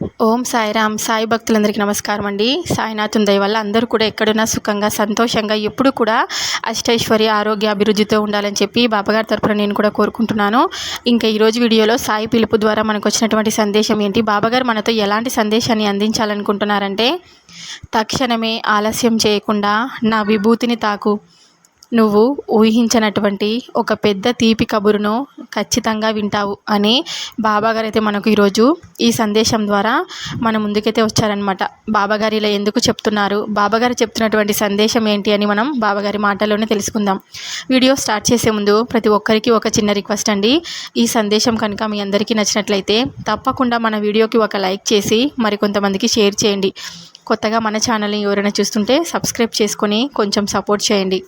ఓం సాయిరామ్ సాయి భక్తులందరికీ నమస్కారం అండి. సాయినాథుని దయ వల్ల అందరూ కూడా ఎక్కడున్నా సుఖంగా సంతోషంగా ఎప్పుడు కూడా అష్టైశ్వర్య ఆరోగ్య అభివృద్ధితో ఉండాలని చెప్పి బాబాగారి తరపున నేను కూడా కోరుకుంటున్నాను. ఇంకా ఈరోజు వీడియోలో సాయి పిలుపు ద్వారా మనకు వచ్చినటువంటి సందేశం ఏంటి? బాబాగారు మనతో ఎలాంటి సందేశాన్ని అందించాలనుకుంటున్నారంటే తక్షణమే ఆలస్యం చేయకుండా నా విభూతిని తాకు. నువ్వు ఊహించినటువంటి ఒక పెద్ద తీపి కబురును ఖచ్చితంగా వింటావు అని బాబాగారు అయితే మనకు ఈరోజు ఈ సందేశం ద్వారా మన ముందుకైతే వచ్చారనమాట బాబాగారు ఇలా ఎందుకు చెప్తున్నారు? బాబాగారు చెప్తున్నటువంటి సందేశం ఏంటి అని మనం బాబాగారి మాటల్లోనే తెలుసుకుందాం. వీడియో స్టార్ట్ చేసే ముందు ప్రతి ఒక్కరికి ఒక చిన్న రిక్వెస్ట్ అండి. ఈ సందేశం కనుక మీ అందరికీ నచ్చినట్లయితే తప్పకుండా మన వీడియోకి ఒక లైక్ చేసి మరికొంతమందికి షేర్ చేయండి. కొత్తగా మన ఛానల్ని ఎవరైనా చూస్తుంటే సబ్స్క్రైబ్ చేసుకొని కొంచెం సపోర్ట్ చేయండి.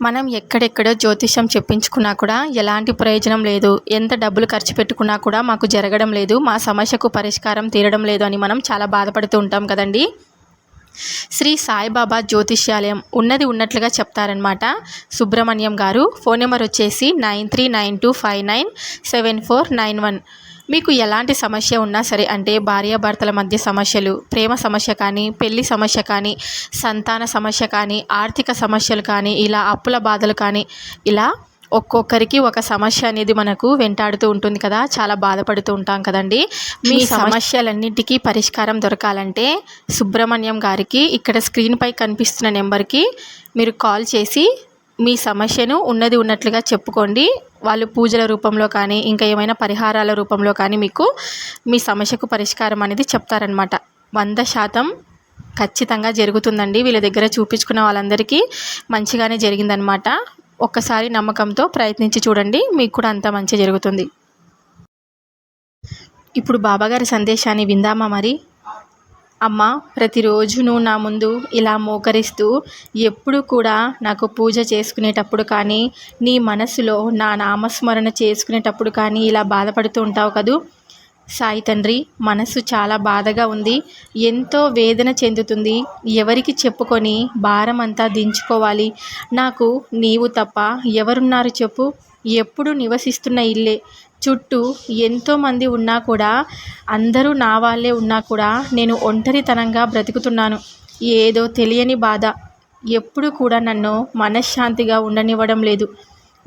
మనం ఎక్కడెక్కడో జ్యోతిష్యం చెప్పించుకున్నా కూడా ఎలాంటి ప్రయోజనం లేదు ఎంత డబ్బులు ఖర్చు పెట్టుకున్నా కూడా మాకు జరగడం లేదు మా సమస్యకు పరిష్కారం తీరడం లేదు అని మనం చాలా బాధపడుతూ ఉంటాం కదండి. శ్రీ సాయిబాబా జ్యోతిష్యాలయం ఉన్నది ఉన్నట్లుగా చెప్తారనమాట సుబ్రహ్మణ్యం గారు ఫోన్ నెంబర్ వచ్చేసి nine three nine two five nine seven four nine one. మీకు ఎలాంటి సమస్య ఉన్నా సరే అంటే భార్యాభర్తల మధ్య సమస్యలు ప్రేమ సమస్య కానీ పెళ్ళి సమస్య కానీ సంతాన సమస్య కానీ ఆర్థిక సమస్యలు కానీ ఇలా అప్పుల బాధలు కానీ ఇలా ఒక్కొక్కరికి ఒక సమస్య అనేది మనకు వెంటాడుతూ ఉంటుంది కదా చాలా బాధపడుతూ ఉంటాం కదండి. మీ సమస్యలన్నింటికీ పరిష్కారం దొరకాలంటే సుబ్రహ్మణ్యం గారికి ఇక్కడ స్క్రీన్పై కనిపిస్తున్న నెంబర్కి మీరు కాల్ చేసి మీ సమస్యను ఉన్నది ఉన్నట్లుగా చెప్పుకోండి. వాళ్ళు పూజల రూపంలో కానీ ఇంకా ఏమైనా పరిహారాల రూపంలో కానీ మీకు మీ సమస్యకు పరిష్కారం అనేది చెప్తారనమాట వంద శాతం ఖచ్చితంగా జరుగుతుందండి. వీళ్ళ దగ్గర చూపించుకున్న వాళ్ళందరికీ మంచిగానే జరిగిందనమాట ఒక్కసారి నమ్మకంతో ప్రయత్నించి చూడండి. మీకు కూడా అంత మంచి జరుగుతుంది. ఇప్పుడు బాబాగారి సందేశాన్ని విందామా మరి? అమ్మ ప్రతిరోజు నువ్వు నా ముందు ఇలా మోకరిస్తూ ఎప్పుడు కూడా నాకు పూజ చేసుకునేటప్పుడు కానీ నీ మనసులో నా నామస్మరణ చేసుకునేటప్పుడు కానీ ఇలా బాధపడుతూ ఉంటావు కదూ? సాయి తండ్రి మనసు చాలా బాధగా ఉంది. ఎంతో వేదన చెందుతుంది. ఎవరికి చెప్పుకొని భారం అంతా దించుకోవాలి? నాకు నీవు తప్ప ఎవరున్నారు చెప్పు? ఎప్పుడు నివసిస్తున్న ఇల్లే. చుట్టూ ఎంతోమంది ఉన్నా కూడా అందరూ నా వాళ్ళే ఉన్నా కూడా నేను ఒంటరితనంగా బ్రతుకుతున్నాను. ఏదో తెలియని బాధ. ఎప్పుడు కూడా నన్ను మనశ్శాంతిగా ఉండనివ్వడం లేదు.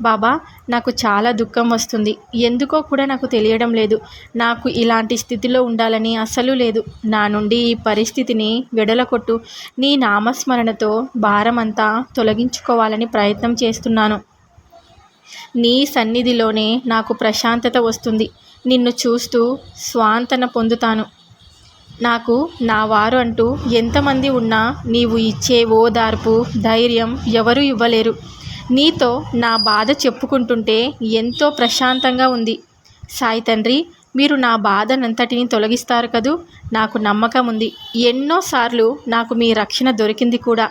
బాబా నాకు చాలా దుఃఖం వస్తుంది. ఎందుకో కూడా నాకు తెలియడం లేదు. నాకు ఇలాంటి స్థితిలో ఉండాలని అసలు లేదు. నా నుండి ఈ పరిస్థితిని వెడలకొట్టు నీ నామస్మరణతో భారమంతా తొలగించుకోవాలని ప్రయత్నం చేస్తున్నాను. నీ సన్నిధిలోనే నాకు ప్రశాంతత వస్తుంది. నిన్ను చూస్తూ స్వాంతన పొందుతాను. నాకు నా వారు అంటూ ఎంతమంది ఉన్నా నీవు ఇచ్చే ఓదార్పు ధైర్యం ఎవరు ఇవ్వలేరు. నీతో నా బాధ చెప్పుకుంటుంటే ఎంతో ప్రశాంతంగా ఉంది. సాయి తండ్రి మీరు నా బాధనంతటిని తొలగిస్తారు కదూ? నాకు నమ్మకం ఉంది. ఎన్నోసార్లు నాకు మీ రక్షణ దొరికింది కూడా.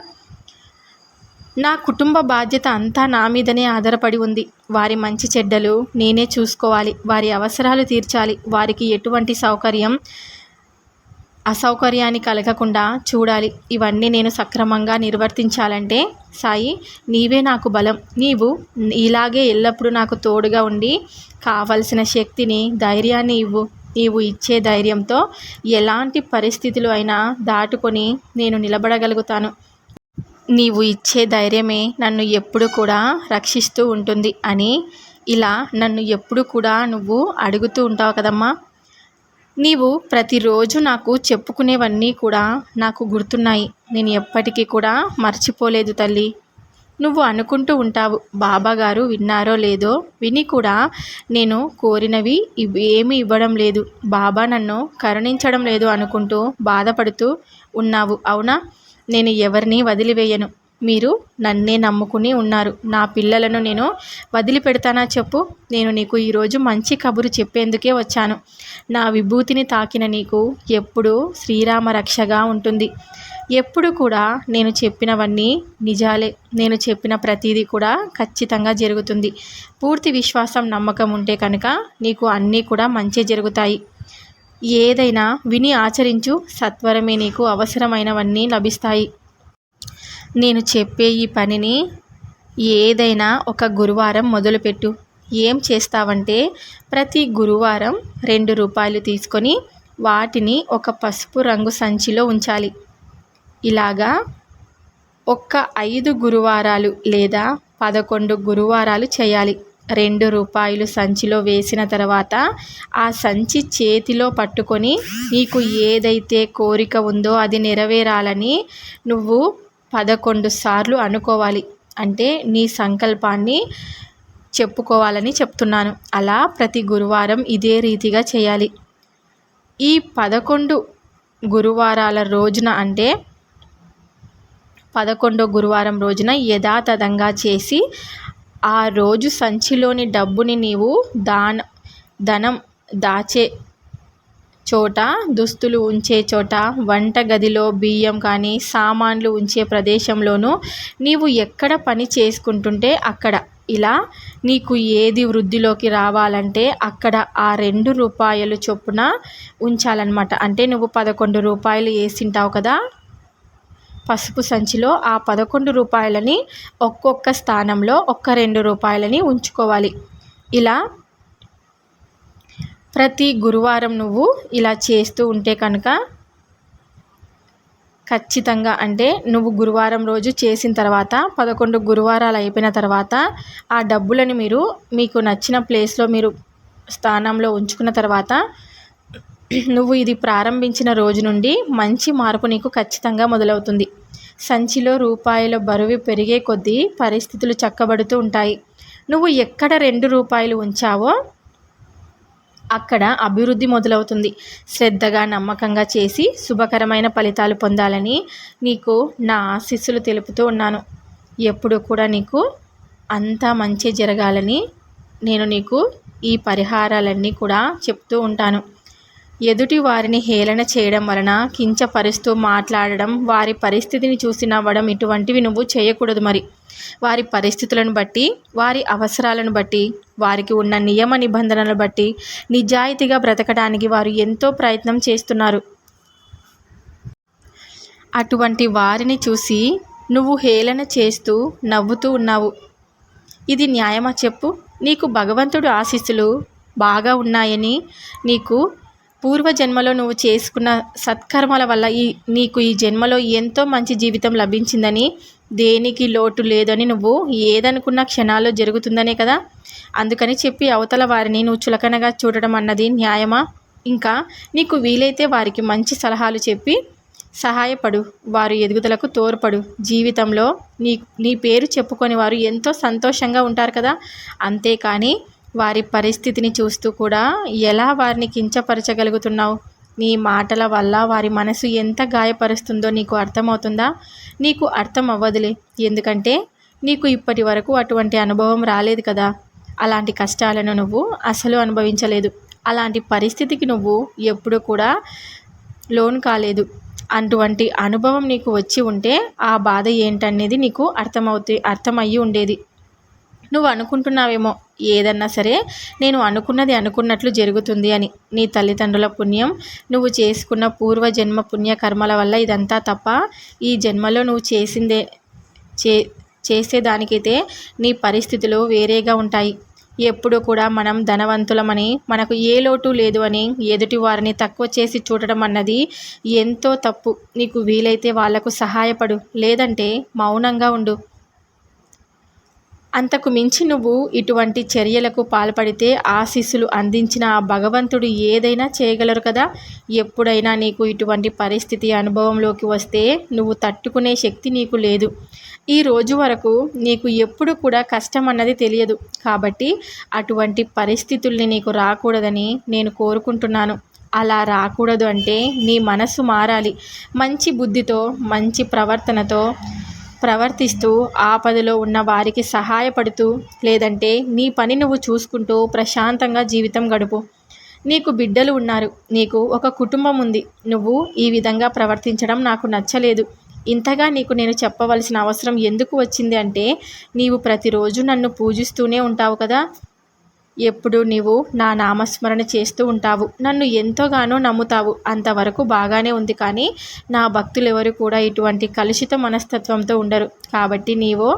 నా కుటుంబ బాధ్యత అంతా నా మీదనే ఆధారపడి ఉంది. వారి మంచి చెడ్డలు నేనే చూసుకోవాలి. వారి అవసరాలు తీర్చాలి. వారికి ఎటువంటి సౌకర్యం అసౌకర్యాన్ని కలగకుండా చూడాలి. ఇవన్నీ నేను సక్రమంగా నిర్వర్తించాలంటే సాయి నీవే నాకు బలం. నీవు ఇలాగే ఎల్లప్పుడూ నాకు తోడుగా ఉండి కావలసిన శక్తిని ధైర్యాన్ని ఇవ్వు. నీవు ఇచ్చే ధైర్యంతో ఎలాంటి పరిస్థితులు అయినా దాటుకొని నేను నిలబడగలుగుతాను. నీవు ఇచ్చే ధైర్యమే నన్ను ఎప్పుడు కూడా రక్షిస్తూ ఉంటుంది అని ఇలా నన్ను ఎప్పుడు కూడా నువ్వు అడుగుతూ ఉంటావు కదమ్మా. నీవు ప్రతిరోజు నాకు చెప్పుకునేవన్నీ కూడా నాకు గుర్తున్నాయి. నేను ఎప్పటికీ కూడా మర్చిపోలేదు తల్లి. నువ్వు అనుకుంటూ ఉంటావు బాబా గారు విన్నారో లేదో విని కూడా నేను కోరినవి ఏమీ ఇవ్వడం లేదు. బాబా నన్ను కరుణించడం లేదు అనుకుంటూ బాధపడుతూ ఉన్నావు అవునా? నేను ఎవరిని వదిలివేయను. మీరు నన్నే నమ్ముకుని ఉన్నారు. నా పిల్లలను నేను వదిలిపెడతానా చెప్పు. నేను నీకు ఈరోజు మంచి కబురు చెప్పేందుకే వచ్చాను. నా విభూతిని తాకిన నీకు ఎప్పుడూ శ్రీరామ రక్షగా ఉంటుంది. ఎప్పుడు కూడా నేను చెప్పినవన్నీ నిజాలే. నేను చెప్పిన ప్రతిదీ కూడా ఖచ్చితంగా జరుగుతుంది. పూర్తి విశ్వాసం నమ్మకం ఉంటే కనుక నీకు అన్నీ కూడా మంచి జరుగుతాయి. ఏదైనా విని ఆచరించు సత్వరమే నీకు అవసరమైనవన్నీ లభిస్తాయి. నేను చెప్పే ఈ పనిని ఏదైనా ఒక గురువారం మొదలుపెట్టు. ఏం చేస్తావంటే ప్రతి గురువారం రెండు రూపాయలు తీసుకొని వాటిని ఒక పసుపు రంగు సంచిలో ఉంచాలి. ఇలాగా ఒక్క ఐదు గురువారాలు లేదా పదకొండు గురువారాలు చేయాలి. రెండు రూపాయలు సంచిలో వేసిన తర్వాత ఆ సంచి చేతిలో పట్టుకొని నీకు ఏదైతే కోరిక ఉందో అది నెరవేరాలని నువ్వు పదకొండు సార్లు అనుకోవాలి. అంటే నీ సంకల్పాన్ని చెప్పుకోవాలని చెప్తున్నాను. అలా ప్రతి గురువారం ఇదే రీతిగా చేయాలి. ఈ పదకొండు గురువారాల రోజున అంటే పదకొండో గురువారం రోజున యథాతథంగా చేసి ఆ రోజు సంచిలోని డబ్బుని నీవు దాన ధనం దాచే చోట దుస్తులు ఉంచే చోట వంట గదిలో బియ్యం కానీ సామాన్లు ఉంచే ప్రదేశంలోనూ నీవు ఎక్కడ పని చేసుకుంటుంటే అక్కడ. ఇలా నీకు ఏది వృద్ధిలోకి రావాలంటే అక్కడ ఆ రెండు రూపాయలు చొప్పున ఉంచాలన్నమాట. అంటే నువ్వు పదకొండు రూపాయలు వేసింటావు కదా? పసుపు సంచిలో ఆ పదకొండు రూపాయలని ఒక్కొక్క స్థానంలో ఒక్క రెండు రూపాయలని ఉంచుకోవాలి. ఇలా ప్రతి గురువారం నువ్వు ఇలా చేస్తూ ఉంటే కనుక ఖచ్చితంగా అంటే నువ్వు గురువారం రోజు చేసిన తర్వాత పదకొండు గురువారాలు అయిపోయిన తర్వాత ఆ డబ్బులను మీరు మీకు నచ్చిన ప్లేస్లో మీరు స్థానంలో ఉంచుకున్న తర్వాత నువ్వు ఇది ప్రారంభించిన రోజు నుండి మంచి మార్పు నీకు ఖచ్చితంగా మొదలవుతుంది. సంచిలో రూపాయల బరువు పెరిగే కొద్దీ పరిస్థితులు చక్కబడుతూ ఉంటాయి. నువ్వు ఎక్కడ రెండు రూపాయలు ఉంచావో అక్కడ అభివృద్ధి మొదలవుతుంది. శ్రద్ధగా నమ్మకంగా చేసి శుభకరమైన ఫలితాలు పొందాలని నీకు నా ఆశీస్సులు తెలుపుతూ ఉన్నాను. ఎప్పుడు కూడా నీకు అంతా మంచి జరగాలని నేను నీకు ఈ పరిహారాలన్నీ కూడా చెప్తూ ఉంటాను. ఎదుటి వారిని హేళన చేయడం వలన కించపరుస్తూ మాట్లాడడం వారి పరిస్థితిని చూసి నవ్వడం ఇటువంటివి నువ్వు చేయకూడదు మరి. వారి పరిస్థితులను బట్టి వారి అవసరాలను బట్టి వారికి ఉన్న నియమ నిబంధనలను బట్టి నిజాయితీగా బ్రతకడానికి వారు ఎంతో ప్రయత్నం చేస్తున్నారు. అటువంటి వారిని చూసి నువ్వు హేళన చేస్తూ నవ్వుతూ ఉన్నావు. ఇది న్యాయమా చెప్పు? నీకు భగవంతుడు ఆశీస్సులు బాగా ఉన్నాయని నీకు పూర్వజన్మలో నువ్వు చేసుకున్న సత్కర్మల వల్ల ఈ నీకు ఈ జన్మలో ఎంతో మంచి జీవితం లభించిందని దేనికి లోటు లేదని నువ్వు ఏదనుకున్న క్షణాల్లో జరుగుతుందనే కదా? అందుకని చెప్పి అవతల వారిని నువ్వు చులకనగా చూడడం అన్నది న్యాయమా? ఇంకా నీకు వీలైతే వారికి మంచి సలహాలు చెప్పి సహాయపడు. వారు ఎదుగుదలకు తోడ్పడు. జీవితంలో నీ నీ పేరు చెప్పుకొని వారు ఎంతో సంతోషంగా ఉంటారు కదా? అంతేకాని వారి పరిస్థితిని చూస్తూ కూడా ఎలా వారిని కించపరచగలుగుతున్నావు? నీ మాటల వల్ల వారి మనసు ఎంత గాయపరుస్తుందో నీకు అర్థమవుతుందా? నీకు అర్థం అవ్వదులే ఎందుకంటే నీకు ఇప్పటి వరకు అటువంటి అనుభవం రాలేదు కదా. అలాంటి కష్టాలను నువ్వు అసలు అనుభవించలేదు. అలాంటి పరిస్థితికి నువ్వు ఎప్పుడు కూడా లోన్ కాలేదు. అటువంటి అనుభవం నీకు వచ్చి ఉంటే ఆ బాధ ఏంటనేది నీకు అర్థమవుతు అర్థమయ్యి ఉండేది. నువ్వు అనుకుంటున్నావేమో ఏదన్నా సరే నేను అనుకున్నది అనుకున్నట్లు జరుగుతుంది అని. నీ తల్లిదండ్రుల పుణ్యం నువ్వు చేసుకున్న పూర్వజన్మ పుణ్యకర్మల వల్ల ఇదంతా తప్ప ఈ జన్మలో నువ్వు చేసిందే చే చేసేదానికైతే నీ పరిస్థితులు వేరేగా ఉంటాయి. ఎప్పుడూ కూడా మనం ధనవంతులమని మనకు ఏ లోటు లేదు అని ఎదుటి వారిని తక్కువ చేసి చూడటం అన్నది ఎంతో తప్పు. నీకు వీలైతే వాళ్ళకు సహాయపడు లేదంటే మౌనంగా ఉండు. అంతకు మించి నువ్వు ఇటువంటి చర్యలకు పాల్పడితే ఆశీస్సులు అందించిన ఆ భగవంతుడు ఏదైనా చేయగలరు కదా? ఎప్పుడైనా నీకు ఇటువంటి పరిస్థితి అనుభవంలోకి వస్తే నువ్వు తట్టుకునే శక్తి నీకు లేదు. ఈ రోజు వరకు నీకు ఎప్పుడు కూడా కష్టం అన్నది తెలియదు. కాబట్టి అటువంటి పరిస్థితుల్ని నీకు రాకూడదని నేను కోరుకుంటున్నాను. అలా రాకూడదు అంటే నీ మనసు మారాలి. మంచి బుద్ధితో మంచి ప్రవర్తనతో ప్రవర్తిస్తూ ఆపదలో ఉన్న వారికి సహాయపడుతూ లేదంటే నీ పని నువ్వు చూసుకుంటూ ప్రశాంతంగా జీవితం గడుపు. నీకు బిడ్డలు ఉన్నారు. నీకు ఒక కుటుంబం ఉంది. నువ్వు ఈ విధంగా ప్రవర్తించడం నాకు నచ్చలేదు. ఇంతగా నీకు నేను చెప్పవలసిన అవసరం ఎందుకు వచ్చింది అంటే నీవు ప్రతిరోజు నన్ను పూజిస్తూనే ఉంటావు కదా. ఎప్పుడు నీవు నా నామస్మరణ చేస్తూ ఉంటావు. నన్ను ఎంతోగానో నమ్ముతావు. అంతవరకు బాగానే ఉంది కానీ నా భక్తులు ఎవరు కూడా ఇటువంటి కలుషిత మనస్తత్వంతో ఉండరు. కాబట్టి నీవు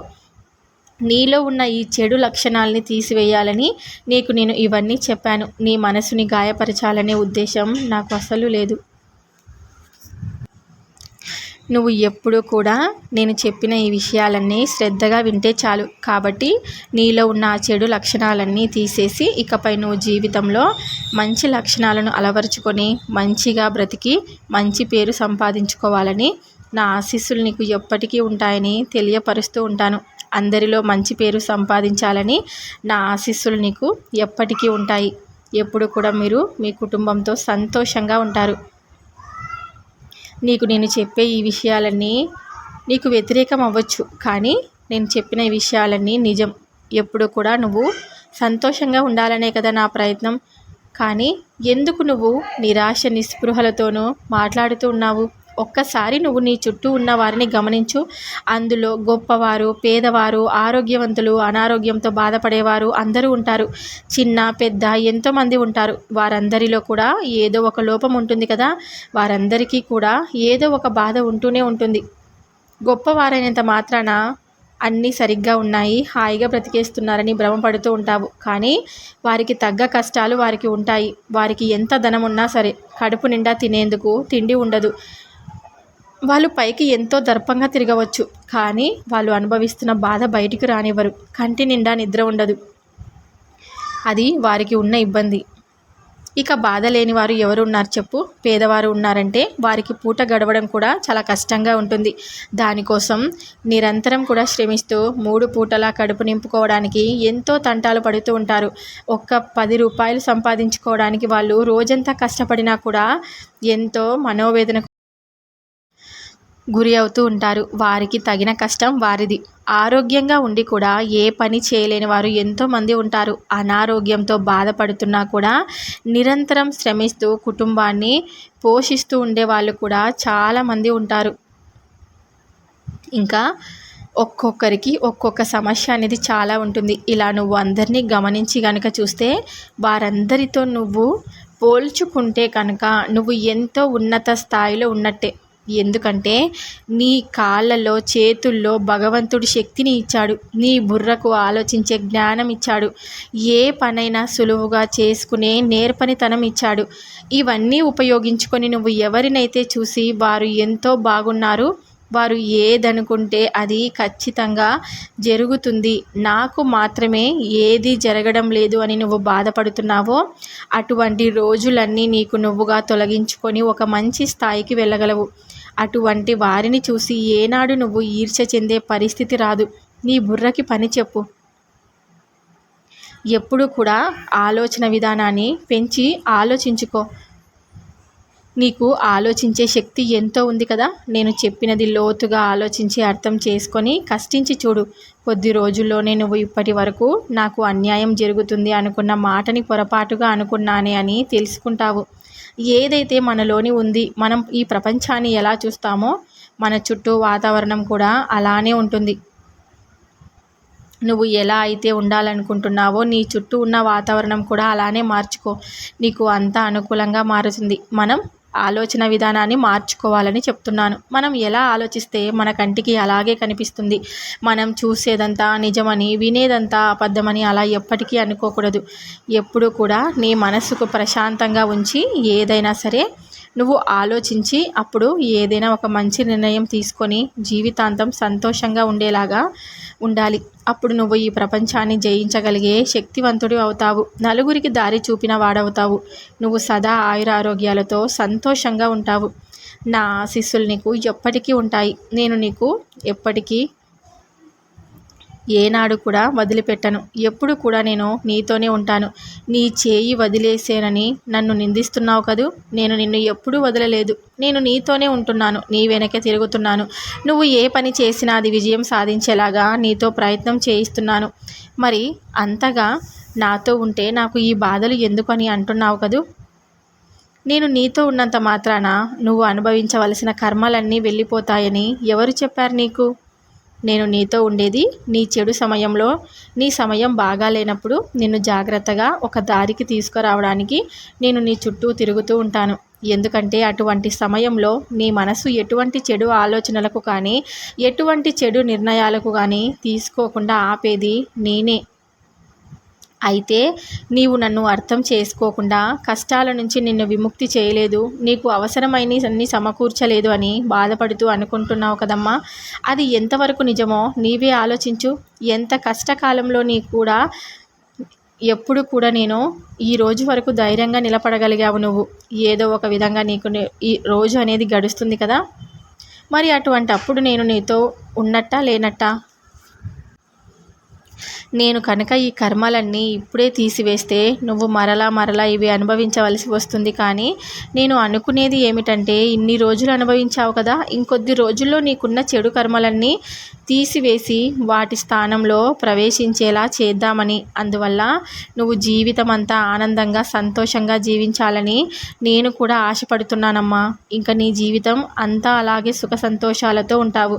నీలో ఉన్న ఈ చెడు లక్షణాలని తీసివేయాలని నీకు నేను ఇవన్నీ చెప్పాను. నీ మనసుని గాయపరచాలనే ఉద్దేశం నాకు అసలు లేదు. నువ్వు ఎప్పుడూ కూడా నేను చెప్పిన ఈ విషయాలన్నీ శ్రద్ధగా వింటే చాలు. కాబట్టి నీలో ఉన్న ఆ చెడు లక్షణాలన్నీ తీసేసి ఇకపై నువ్వు జీవితంలో మంచి లక్షణాలను అలవరుచుకొని మంచిగా బ్రతికి మంచి పేరు సంపాదించుకోవాలని నా ఆశీస్సులు నీకు ఎప్పటికీ ఉంటాయని తెలియపరుస్తూ ఉంటాను. అందరిలో మంచి పేరు సంపాదించాలని నా ఆశీస్సులు నీకు ఎప్పటికీ ఉంటాయి. ఎప్పుడు కూడా మీరు మీ కుటుంబంతో సంతోషంగా ఉంటారు. నీకు నేను చెప్పే ఈ విషయాలన్నీ నీకు వ్యతిరేకం అవ్వచ్చు. కానీ నేను చెప్పిన ఈ విషయాలన్నీ నిజం. ఎప్పుడు కూడా నువ్వు సంతోషంగా ఉండాలనే కదా నా ప్రయత్నం. కానీ ఎందుకు నువ్వు నిరాశ నిస్పృహలతోనూ మాట్లాడుతూ ఉన్నావు? ఒక్కసారి నువ్వు నీ చుట్టూ ఉన్న వారిని గమనించు. అందులో గొప్పవారు పేదవారు ఆరోగ్యవంతులు అనారోగ్యంతో బాధపడేవారు అందరూ ఉంటారు. చిన్న పెద్ద ఎంతోమంది ఉంటారు. వారందరిలో కూడా ఏదో ఒక లోపం ఉంటుంది కదా. వారందరికీ కూడా ఏదో ఒక బాధ ఉంటూనే ఉంటుంది. గొప్పవారైనంత మాత్రాన అన్నీ సరిగ్గా ఉన్నాయి. హాయిగా బ్రతికేస్తున్నారని భ్రమపడుతూ ఉంటావు. కానీ వారికి తగ్గ కష్టాలు వారికి ఉంటాయి. వారికి ఎంత ధనం ఉన్నా సరే కడుపు నిండా తినేందుకు తిండి ఉండదు. వాళ్ళు పైకి ఎంతో దర్పంగా తిరగవచ్చు కానీ వాళ్ళు అనుభవిస్తున్న బాధ బయటికి రానివ్వరు. కంటి నిండా నిద్ర ఉండదు. అది వారికి ఉన్న ఇబ్బంది. ఇక బాధ లేని వారు ఎవరు ఉన్నారు చెప్పు? పేదవారు ఉన్నారంటే వారికి పూట గడవడం కూడా చాలా కష్టంగా ఉంటుంది. దానికోసం నిరంతరం కూడా శ్రమిస్తూ మూడు పూటలా కడుపు నింపుకోవడానికి ఎంతో తంటాలు పడుతూ ఉంటారు. ఒక్క పది రూపాయలు సంపాదించుకోవడానికి వాళ్ళు రోజంతా కష్టపడినా కూడా ఎంతో మనోవేదన గురి అవుతూ ఉంటారు. వారికి తగిన కష్టం వారిది. ఆరోగ్యంగా ఉండి కూడా ఏ పని చేయలేని వారు ఎంతోమంది ఉంటారు. అనారోగ్యంతో బాధపడుతున్నా కూడా నిరంతరం శ్రమిస్తూ కుటుంబాన్ని పోషిస్తూ ఉండే వాళ్ళు కూడా చాలామంది ఉంటారు. ఇంకా ఒక్కొక్కరికి ఒక్కొక్క సమస్య అనేది చాలా ఉంటుంది. ఇలా నువ్వు అందరినీ గమనించి కనుక చూస్తే వారందరితో నువ్వు పోల్చుకుంటే కనుక నువ్వు ఎంతో ఉన్నత స్థాయిలో ఉన్నట్టే. ఎందుకంటే నీ కాళ్ళలో చేతుల్లో భగవంతుడు శక్తిని ఇచ్చాడు. నీ బుర్రకు ఆలోచించే జ్ఞానం ఇచ్చాడు. ఏ పనైనా సులువుగా చేసుకునే నేర్పనితనం ఇచ్చాడు. ఇవన్నీ ఉపయోగించుకొని నువ్వు ఎవరినైతే చూసి వారు ఎంతో బాగున్నారు వారు ఏదనుకుంటే అది ఖచ్చితంగా జరుగుతుంది. నాకు మాత్రమే ఏది జరగడం లేదు అని నువ్వు బాధపడుతున్నావో అటువంటి రోజులన్నీ నీకు నువ్వుగా తొలగించుకొని ఒక మంచి స్థాయికి వెళ్ళగలవు. అటువంటి వారిని చూసి ఏనాడు నువ్వు ఈర్చ చెందే పరిస్థితి రాదు. నీ బుర్రకి పని చెప్పు. ఎప్పుడు కూడా ఆలోచన విధానాన్ని పెంచి ఆలోచించుకో. నీకు ఆలోచించే శక్తి ఎంతో ఉంది కదా? నేను చెప్పినది లోతుగా ఆలోచించి అర్థం చేసుకొని కష్టించి చూడు. కొద్ది రోజుల్లోనే నువ్వు ఇప్పటి వరకు నాకు అన్యాయం జరుగుతుంది అనుకున్న మాటని పొరపాటుగా అనుకున్నానే అని తెలుసుకుంటావు. ఏదైతే మనలోని ఉంది మనం ఈ ప్రపంచాన్ని ఎలా చూస్తామో మన చుట్టూ వాతావరణం కూడా అలానే ఉంటుంది. నువ్వు ఎలా అయితే ఉండాలనుకుంటున్నావో నీ చుట్టూ ఉన్న వాతావరణం కూడా అలానే మార్చుకో. నీకు అంతా అనుకూలంగా మారుతుంది. మనం ఆలోచన విధానాన్ని మార్చుకోవాలని చెప్తున్నాను. మనం ఎలా ఆలోచిస్తే మన కంటికి అలాగే కనిపిస్తుంది? మనం చూసేదంతా నిజమని వినేదంతా అబద్ధమని అలా ఎప్పటికీ అనుకోకూడదు. ఎప్పుడు కూడా నీ మనసుకు ప్రశాంతంగా ఉంచి ఏదైనా సరే నువ్వు ఆలోచించి అప్పుడు ఏదైనా ఒక మంచి నిర్ణయం తీసుకొని జీవితాంతం సంతోషంగా ఉండేలాగా ఉండాలి. అప్పుడు నువ్వు ఈ ప్రపంచాన్ని జయించగలిగే శక్తివంతుడు అవుతావు. నలుగురికి దారి చూపిన వాడవుతావు. నువ్వు సదా ఆయురారోగ్యాలతో సంతోషంగా ఉంటావు. నా ఆశీస్సులు నీకు ఎప్పటికీ ఉంటాయి. నేను నీకు ఎప్పటికీ ఏనాడు కూడా వదిలిపెట్టను. ఎప్పుడు కూడా నేను నీతోనే ఉంటాను. నీ చేయి వదిలేసేనని నన్ను నిందిస్తున్నావు కదూ? నేను నిన్ను ఎప్పుడూ వదలలేదు. నేను నీతోనే ఉంటున్నాను. నీ వెనకే తిరుగుతున్నాను. నువ్వు ఏ పని చేసినా అది విజయం సాధించేలాగా నీతో ప్రయత్నం చేయిస్తున్నాను. మరి అంతగా నాతో ఉంటే నాకు ఈ బాధలు ఎందుకని అంటున్నావు కదూ? నేను నీతో ఉన్నంత మాత్రాన నువ్వు అనుభవించవలసిన కర్మలన్నీ వెళ్ళిపోతాయని ఎవరు చెప్పారు నీకు? నేను నీతో ఉండేది నీ చెడు సమయంలో. నీ సమయం బాగా లేనప్పుడు నిన్ను జాగ్రత్తగా ఒక దారికి తీసుకురావడానికి నేను నీ చుట్టూ తిరుగుతూ ఉంటాను. ఎందుకంటే అటువంటి సమయంలో నీ మనసు ఎటువంటి చెడు ఆలోచనలకు కానీ ఎటువంటి చెడు నిర్ణయాలకు కానీ తీసుకోకుండా ఆపేది నేనే. అయితే నీవు నన్ను అర్థం చేసుకోకుండా కష్టాల నుంచి నిన్ను విముక్తి చేయలేదు. నీకు అవసరమైన అన్ని సమకూర్చలేదు అని బాధపడుతూ అనుకుంటున్నావు కదమ్మా. అది ఎంతవరకు నిజమో నీవే ఆలోచించు. ఎంత కష్టకాలంలో నీ కూడా ఎప్పుడు కూడా నేను ఈ రోజు వరకు ధైర్యంగా నిలబడగలిగావు నువ్వు. ఏదో ఒక విధంగా నీకు ఈ రోజు అనేది గడుస్తుంది కదా. మరి అటువంటి అప్పుడు నేను నీతో ఉన్నట్టా లేనట్టా? నేను కనుక ఈ కర్మలన్నీ ఇప్పుడే తీసివేస్తే నువ్వు మరలా మరలా ఇవి అనుభవించవలసి వస్తుంది. కానీ నేను అనుకునేది ఏమిటంటే ఇన్ని రోజులు అనుభవించావు కదా ఇంకొద్ది రోజుల్లో నీకున్న చెడు కర్మలన్నీ తీసివేసి వాటి స్థానంలో ప్రవేశించేలా చేద్దామని. అందువల్ల నువ్వు జీవితం అంతా ఆనందంగా సంతోషంగా జీవించాలని నేను కూడా ఆశపడుతున్నానమ్మా. ఇంకా నీ జీవితం అంతా అలాగే సుఖ సంతోషాలతో ఉంటావు.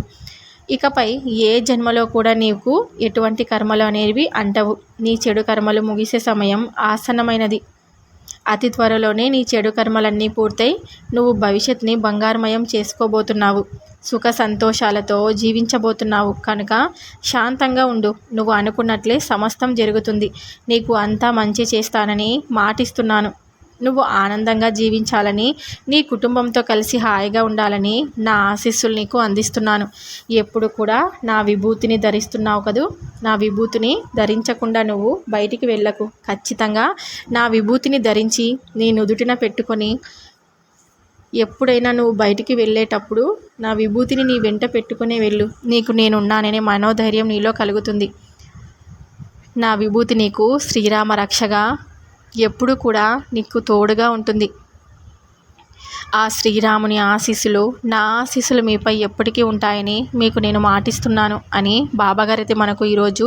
ఇకపై ఏ జన్మలో కూడా నీకు ఎటువంటి కర్మలు అనేవి అంటవు. నీ చెడు కర్మలు ముగిసే సమయం ఆసన్నమైనది. అతి త్వరలోనే నీ చెడు కర్మలన్నీ పూర్తయి నువ్వు భవిష్యత్తుని బంగారమయం చేసుకోబోతున్నావు. సుఖ సంతోషాలతో జీవించబోతున్నావు. కనుక శాంతంగా ఉండు. నువ్వు అనుకున్నట్లే సమస్తం జరుగుతుంది. నీకు అంతా మంచి చేస్తానని మాటిస్తున్నాను. నువ్వు ఆనందంగా జీవించాలని నీ కుటుంబంతో కలిసి హాయిగా ఉండాలని నా ఆశీస్సులు నీకు అందిస్తున్నాను. ఎప్పుడు కూడా నా విభూతిని ధరిస్తున్నావు కదూ. నా విభూతిని ధరించకుండా నువ్వు బయటికి వెళ్ళకు. ఖచ్చితంగా నా విభూతిని ధరించి నీ నుదుటిన పెట్టుకొని ఎప్పుడైనా నువ్వు బయటికి వెళ్ళేటప్పుడు నా విభూతిని నీ వెంట పెట్టుకునే వెళ్ళు. నీకు నేనున్నాననే మనోధైర్యం నీలో కలుగుతుంది. నా విభూతి నీకు శ్రీరామ రక్షగా ఎప్పుడు కూడా నీకు తోడుగా ఉంటుంది. ఆ శ్రీరాముని ఆశీస్సులు నా ఆశీస్సులు మీపై ఎప్పటికీ ఉంటాయని మీకు నేను మాటిస్తున్నాను అని బాబాగారైతే మనకు ఈరోజు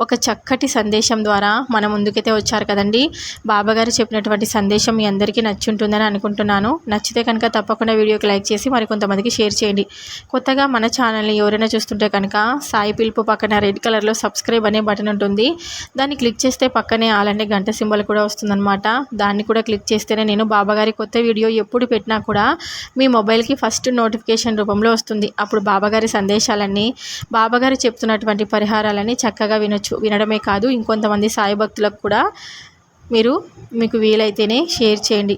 ఒక చక్కటి సందేశం ద్వారా మన ముందుకైతే వచ్చారు కదండి. బాబాగారు చెప్పినటువంటి సందేశం మీ అందరికీ నచ్చుంటుందని అనుకుంటున్నాను. నచ్చితే కనుక తప్పకుండా వీడియోకి లైక్ చేసి మరి కొంతమందికి షేర్ చేయండి. కొత్తగా మన ఛానల్ని ఎవరైనా చూస్తుంటే కనుక సాయి పిలుపు పక్కన రెడ్ కలర్లో సబ్స్క్రైబ్ అనే బటన్ ఉంటుంది. దాన్ని క్లిక్ చేస్తే పక్కనే అలానే గంట సింబల్ కూడా వస్తుందన్నమాట. దాన్ని కూడా క్లిక్ చేస్తేనే నేను బాబాగారి కొత్త వీడియో ఎప్పుడు పెట్టినా కూడా మీ మొబైల్కి ఫస్ట్ నోటిఫికేషన్ రూపంలో వస్తుంది. అప్పుడు బాబాగారి సందేశాలన్నీ బాబాగారు చెప్తున్నటువంటి పరిహారాలన్నీ చక్కగా వినొచ్చు. వినడమే కాదు ఇంకొంతమంది సాయి భక్తులకు కూడా మీరు మీకు వీలైతేనే షేర్ చేయండి.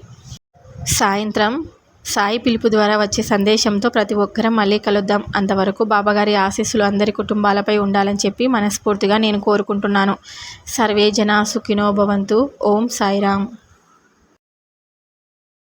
సాయంత్రం సాయి పిలుపు ద్వారా వచ్చే సందేశంతో ప్రతి ఒక్కరం మళ్ళీ కలుద్దాం. అంతవరకు బాబాగారి ఆశీస్సులు అందరి కుటుంబాలపై ఉండాలని చెప్పి మనస్ఫూర్తిగా నేను కోరుకుంటున్నాను. సర్వే జనా సుఖినో భవంతు. ఓం సాయిరామ్.